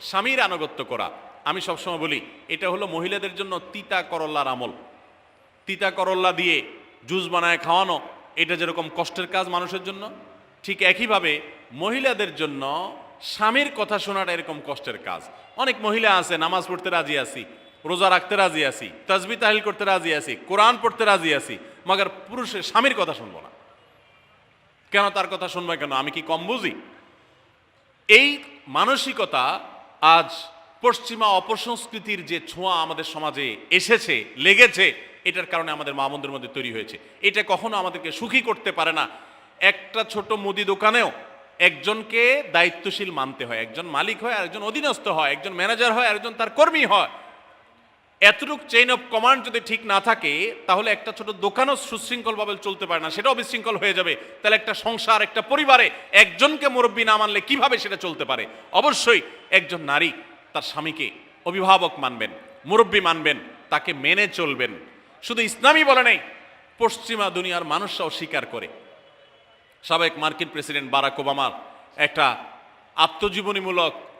স্বামীর আনুগত্য করা। আমি সবসময় বলি, এটা হলো মহিলাদের জন্য তিতা করল্লার আমল। তিতা করল্লা দিয়ে জুস বানায় খাওয়ানো, এটা যেরকম কষ্টের কাজ মানুষের জন্য, ঠিক একইভাবে মহিলাদের জন্য স্বামীর কথা শোনাটা এরকম কষ্টের কাজ। অনেক মহিলা আছে, নামাজ পড়তে রাজি আছি, রোজা রাখতে রাজি আছি, তাজবি তাহিল করতে রাজি আছি, কোরআন পড়তে রাজি আছি, মগর পুরুষের স্বামীর কথা শুনব না। কেন তার কথা শুনবে কেন? আমি কি কম বুঝি? এই মানসিকতা আজ পশ্চিমা অপসংস্কৃতির যে ছোঁয়া আমাদের সমাজে এসেছে, লেগেছে, এটার কারণে আমাদের মা বোনদের মধ্যে তৈরি হয়েছে। এটা কখনো আমাদেরকে সুখী করতে পারে না। একটা ছোট মুদি দোকানেও একজনকে দায়িত্বশীল মানতে হয়। একজন মালিক হয় আর একজন অধীনস্থ হয়, একজন ম্যানেজার হয় আর একজন তার কর্মী হয়। এতটুক চেইন অফ কমান্ড যদি ঠিক না থাকে, তাহলে একটা ছোট দোকানও সুশৃঙ্খলভাবে চলতে পারে না, সেটাও বিশৃঙ্খল হয়ে যাবে। তাহলে একটা সংসার, একটা পরিবারে একজনকে মুরব্বী না মানলে কীভাবে সেটা চলতে পারে? অবশ্যই একজন নারী তার স্বামীকে অভিভাবক মানবেন, মুরব্বী মানবেন, তাকে মেনে চলবেন। শুধু ইসলামই বলে নেই, পশ্চিমা দুনিয়ার মানুষরাও স্বীকার করে। সাবেক মার্কিন প্রেসিডেন্ট বারাক ওবামার একটা আত্মজীবনীমূলক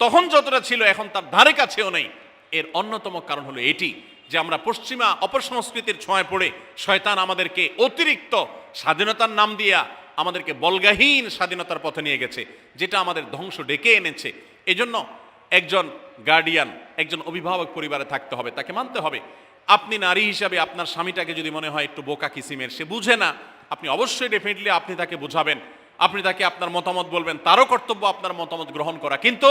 তখন যতটা ছিল, এখন তার ধারে কাছেও নেই। এর অন্যতম কারণ হলো এটি, যে আমরা পশ্চিমা অপসংস্কৃতির ছোঁয়ায় পড়ে শয়তান আমাদেরকে অতিরিক্ত স্বাধীনতার নাম দিয়া আমাদেরকে বলগাহীন স্বাধীনতার পথে নিয়ে গেছে, যেটা আমাদের ধ্বংস ডেকে এনেছে। এজন্য একজন গার্ডিয়ান একজন অভিভাবক পরিবারে থাকতে হবে, তাকে মানতে হবে। আপনি নারী হিসাবে আপনার স্বামীটাকে যদি মনে হয় একটু বোকা কিসিমের, সে বুঝে না, আপনি অবশ্যই ডেফিনেটলি আপনি তাকে বোঝাবেন। আপনি তাকে আপনার মতামত বলবেন, তারও কর্তব্য আপনার মতামত গ্রহণ করা। কিন্তু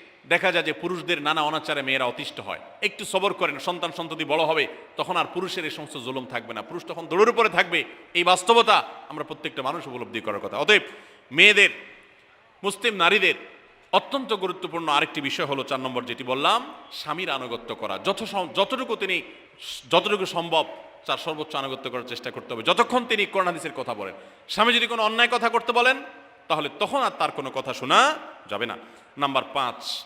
দেখা যায় যে পুরুষদের নানা অনাচারে মেয়েরা অতিষ্ঠ হয়। একটু সবর করেন, সন্তান সন্ততি বড় হবে, তখন আর পুরুষের এই সমস্ত জুলুম থাকবে না। পুরুষ তখন দৌড়ের উপরে থাকবে। এই বাস্তবতা আমরা প্রত্যেকটা মানুষ উপলব্ধি করার কথা। অতএব মেয়েদের, মুসলিম নারীদের অত্যন্ত গুরুত্বপূর্ণ আরেকটি বিষয় হলো চার নম্বর যেটি বললাম, স্বামীর আনুগত্য করা। যত যতটুকু তিনি, যতটুকু সম্ভব তার সর্বোচ্চ আনুগত্য করার চেষ্টা করতে হবে। যতক্ষণ তিনি কোরআন হাদিসের কথা বলেন। স্বামী যদি কোনো অন্যায় কথা করতে বলেন, তাহলে তখন আর তার কোনো কথা শোনা যাবে না। নাম্বার পাঁচ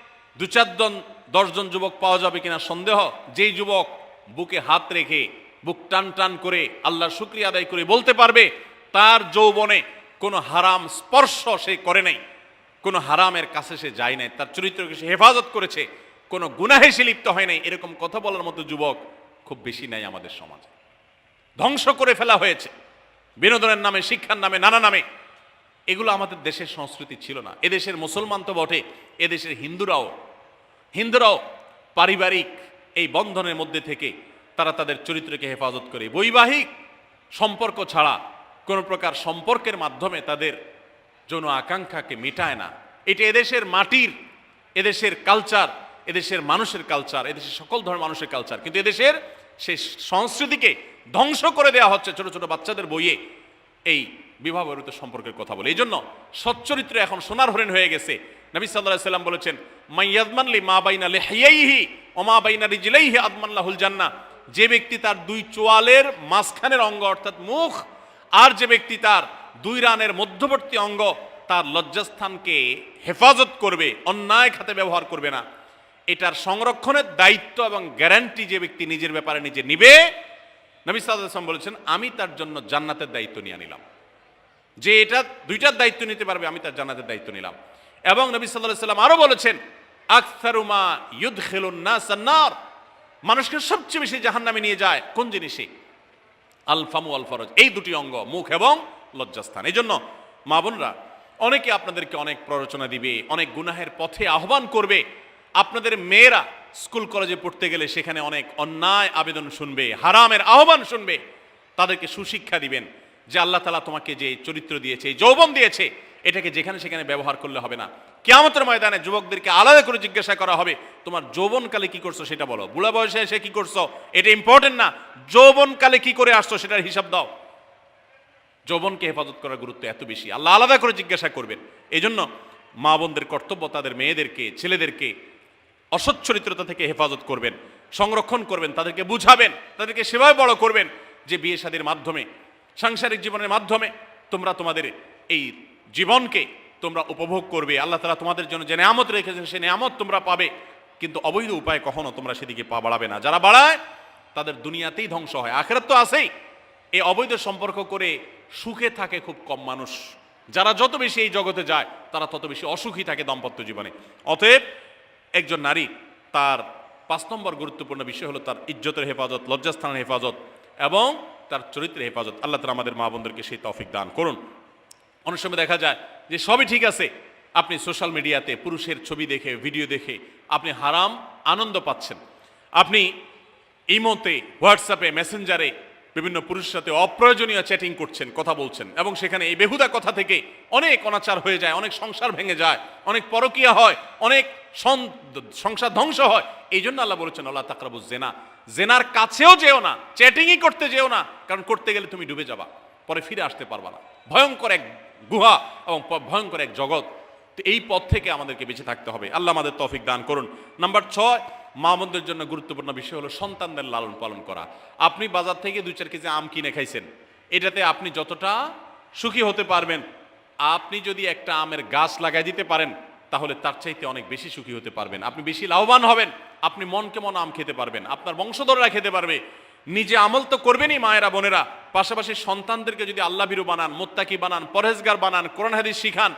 দু চারজন দশজন যুবক পাওয়া যাবে কিনা সন্দেহ? যেই যুবক বুকে হাত রেখে বুক টান টান করে আল্লাহর শুক্রিয়া আদায় করে বলতে পারবে, তার যৌবনে কোনো হারাম স্পর্শ সে করে নাই, কোনো হারামের কাছে সে যায় নাই, তার চরিত্রকে সে হেফাজত করেছে, কোনো গুনাহে সে লিপ্ত হয় নাই, এরকম কথা বলার মতো যুবক খুব বেশি নাই আমাদের সমাজে। ধ্বংস করে ফেলা হয়েছে। বিনোদনের নামে, শিক্ষার নামে, নানা নামে এগুলো আমাদের দেশের সংস্কৃতি ছিল না। এদেশের মুসলমান তো বটে, এদেশের হিন্দুরাও। হিন্দুরাও পারিবারিক এই বন্ধনের মধ্যে থেকে তারা তাদের চরিত্রকে হেফাজত করে। বৈবাহিক সম্পর্ক ছাড়া কোনো প্রকার সম্পর্কের মাধ্যমে তাদের যৌন আকাঙ্ক্ষাকে মেটায় না। এটা এদেশের মাটির, এদেশের কালচার এদেশের মানুষের কালচার এদেশের সকল ধরনের মানুষের কালচার কিন্তু এদেশের সেই সংস্কৃতিকে ধ্বংস করে দেওয়া হচ্ছে ছোট ছোট বাচ্চাদের বইয়ে। এই বিবাহ বহির্ভূত সম্পর্কের কথা বলে। এই জন্য সচ্চরিত্র এখন সোনার হরিণ হয়ে গেছে। নবী সাল্লাহ সাল্লাম বলেছেন মাইয়াদমানলি মা বাইনা লেহাইহি অমা বাইনা রিজলাইহি আদমাল্লাহুল জান্না যে ব্যক্তি তার দুই চোয়ালের মাঝখানের অঙ্গ, অর্থাৎ মুখ, আর যে ব্যক্তি তার দুই রানের মধ্যবর্তী অঙ্গ, তার লজ্জাস্থানকে হেফাজত করবে, অন্যায় খাতে ব্যবহার করবে না। এটার সংরক্ষণের দায়িত্ব এবং গ্যারান্টি যে ব্যক্তি নিজের ব্যাপারে নিজে নিবে নবী সাল্লাম বলেছেন, আমি তার জন্য জান্নাতের দায়িত্ব নিয়ে নিলাম। যে এটা দুইটার দায়িত্ব নিতে পারবে, আমি তার জান্নাতের দায়িত্ব নিলাম। এবং নবী সাল্লাহ সাল্লাম আরও বলেছেন আকসারুমা ইউদ খেলুন্না সান্নার মানুষকে সবচেয়ে বেশি জাহান্নামে নিয়ে যায় কোন জিনিসে আলফামু আল ফরজ এই দুটি অঙ্গ, মুখ এবং লজ্জাস্থান। এই জন্য মা বোনরা, অনেকে আপনাদেরকে অনেক প্ররোচনা দিবে, অনেক গুনাহের পথে আহ্বান করবে আপনাদের মেয়েরা স্কুল কলেজে পড়তে গেলে সেখানে অনেক অন্যায় আবেদন শুনবে, হারামের আহ্বান শুনবে। তাদেরকে সুশিক্ষা দিবেন যে আল্লাহ তালা তোমাকে যে চরিত্র দিয়েছে, এই যৌবন দিয়েছে, এটাকে যেখানে সেখানে ব্যবহার করলে হবে না। কেয়ামতের ময়দানে যুবকদেরকে আলাদা করে জিজ্ঞাসা করা হবে, তোমার যৌবনকালে কি করছ সেটা বলো। বুড়া বয়সে এসে কি করছ? এটা ইম্পর্টেন্ট না। যৌবনকালে কি করে আসছো সেটার হিসাব দাও। যৌবনকে হেফাজত করার গুরুত্ব এত বেশি। আল্লাহ আলাদা করে জিজ্ঞাসা করবেন। এই জন্য মা বোনদের কর্তব্য তাদের মেয়েদেরকে, ছেলেদেরকে অসৎ চরিত্রতা থেকে হেফাজত করবেন, সংরক্ষণ করবেন, তাদেরকে বুঝাবেন, তাদেরকে সেভাবে বড় করবেন যে বিয়ে শাদীর মাধ্যমে, সাংসারিক জীবনের মাধ্যমে তোমরা তোমাদের এই জীবনকে তোমরা উপভোগ করবে। আল্লাহ তালা তোমাদের জন্য যে নেয়ামত রেখেছেন সে নেয়ামত তোমরা পাবে। কিন্তু অবৈধ উপায়ে কখনো তোমরা সেদিকে পা বাড়াবে না। যারা বাড়ায়, তাদের দুনিয়াতেই ধ্বংস হয়। আখেরাত তো আছেই। এই অবৈধ সম্পর্ক করে সুখে থাকে খুব কম মানুষ। যারা যত বেশি এই জগতে যায়, তারা তত বেশি অসুখী থাকে দাম্পত্য জীবনে। অতএব একজন নারী, তার পাঁচ নম্বর গুরুত্বপূর্ণ বিষয় হলো তার ইজ্জতের হেফাজত, লজ্জাস্থানের হেফাজত এবং তার চরিত্রের হেফাজত। আল্লাহ তালা আমাদের মা বোনদেরকে সেই তৌফিক দান করুন। অনেক সময় দেখা যায় যে সবই ঠিক আছে। আপনি সোশ্যাল মিডিয়াতে পুরুষের ছবি দেখে, ভিডিও দেখে আপনি হারাম আনন্দ পাচ্ছেন। আপনি ইমোতে, হোয়াটসঅ্যাপে, মেসেঞ্জারে বিভিন্ন পুরুষের সাথে অপ্রয়োজনীয় চ্যাটিং করছেন, কথা বলছেন এবং সেখানে এই বেহুদা কথা থেকে অনেক অনাচার হয়ে যায়, অনেক সংসার ভেঙে যায়, অনেক পরকীয়া হয়, অনেক সংসার ধ্বংস হয়। এই জন্য আল্লাহ বলেছেন আল্লাহ তাকরাবু জেনা জেনার কাছেও যেও না, চ্যাটিংই করতে যেও না, কারণ করতে গেলে তুমি ডুবে যাবা, পরে ফিরে আসতে পারবা না। ভয়ঙ্কর এক গুহা এবং ভয়ঙ্কর এক জগৎ। তো এই পথ থেকে আমাদেরকে বেঁচে থাকতে হবে। আল্লাহ আমাদের তৌফিক দান করুন। নাম্বার ছয় মা বোনদের জন্য গুরুত্বপূর্ণ বিষয় হলো সন্তানদের লালন পালন করা। আপনি বাজার থেকে দুই চার কেজি আম কিনে খাইছেন, এটাতে আপনি যতটা সুখী হতে পারবেন, আপনি যদি একটা আমের গাছ লাগাই দিতে পারেন তাহলে তার চাইতে অনেক বেশি সুখী হতে পারবেন। আপনি বেশি লাভবান হবেন, আপনি মন কেমন আম খেতে পারবেন। আপনার বংশধররা খেতে পারবে। নিজে আমল তো করবেনই মায়েরা, বোনেরা। পাশাপাশি সন্তানদেরকে যদি আল্লাহ বিরু বানান, মোত্তাকি বানান, পরহেজগার বানান, কোরআন হাদিস শিখান,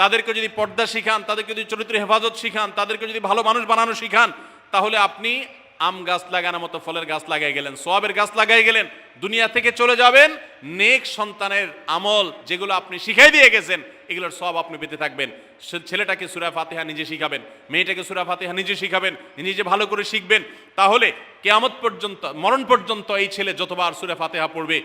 তাদেরকে যদি পর্দা শিখান, তাদেরকে যদি চরিত্র হেফাজত শিখান, তাদেরকে যদি ভালো মানুষ বানানো শিখান, তাহলে আপনি আম গাছ লাগানোর মতো ফলের গাছ লাগাই গেলেন, সোয়াবের গাছ লাগাই গেলেন, দুনিয়া থেকে চলে যাবেন, নেক সন্তানের আমল যেগুলো আপনি শিখাই দিয়ে গেছেন এগুলোর সব আপনি পেতে থাকবেন। ছেলেটাকে সুরা ফাতেহা নিজে শিখাবেন, মেয়েটাকে সুরা ফাতেহা নিজে শিখাবেন, নিজে ভালো করে শিখবেন। তাহলে কেয়ামত পর্যন্ত, মরণ পর্যন্ত এই ছেলে যতবার সুরা ফাতেহা পড়বে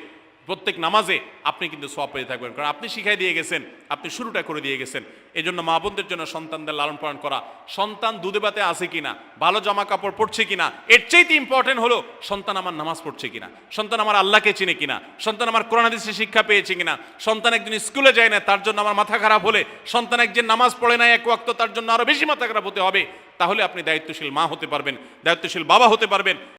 প্রত্যেক নামাজে আপনি কিন্তু সব পেয়ে থাকবেন। কারণ আপনি শিখাই দিয়ে গেছেন, আপনি শুরুটা করে দিয়ে গেছেন। এই জন্য মা বোনদের জন্য সন্তানদের লালন পালন করা। সন্তান দুধে বাতে আছে কিনা, ভালো জামা কাপড় পরছে কিনা, এর চাইতে ইম্পর্টেন্ট হলো সন্তান আমার নামাজ পড়ছে কিনা, সন্তান আমার আল্লাহকে চিনে কিনা, সন্তান আমার কোরআন হাদিসে শিক্ষা পেয়েছে কিনা, সন্তান একদিন স্কুলে যায় না, তার জন্য আমার মাথা খারাপ হলে, সন্তান একদিন নামাজ পড়ে না এক ওয়াক্ত, তার জন্য আরও বেশি মাথা খারাপ হতে হবে। তাহলে আপনি দায়িত্বশীল মা হতে পারবেন, দায়িত্বশীল বাবা হতে পারবেন।